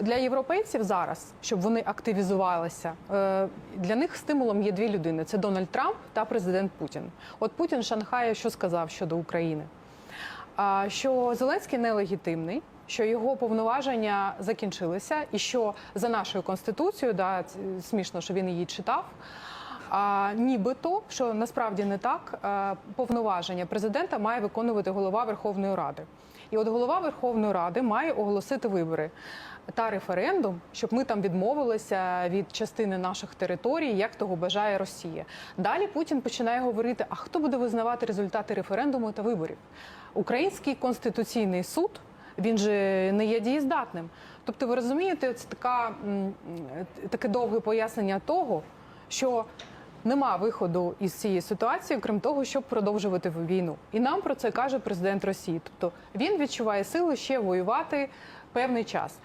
Для європейців зараз, щоб вони активізувалися, е, для них стимулом є дві людини: це Дональд Трамп та президент Путін. От Путін Шанхає, що сказав щодо України? Що Зеленський нелегітимний, що його повноваження закінчилися, і що за нашою конституцією, да, смішно, що він її читав. А нібито, що насправді не так, е, повноваження президента має виконувати голова Верховної Ради. І от голова Верховної Ради має оголосити вибори та референдум, щоб ми там відмовилися від частини наших територій, як того бажає Росія. Далі Путін починає говорити: а хто буде визнавати результати референдуму та виборів? Український конституційний суд. Він же не є дієздатним. Тобто, ви розумієте, це така таке довге пояснення того, що нема виходу із цієї ситуації, крім того, щоб продовжувати війну. І нам про це каже президент Росії. Тобто він відчуває сили ще воювати певний час.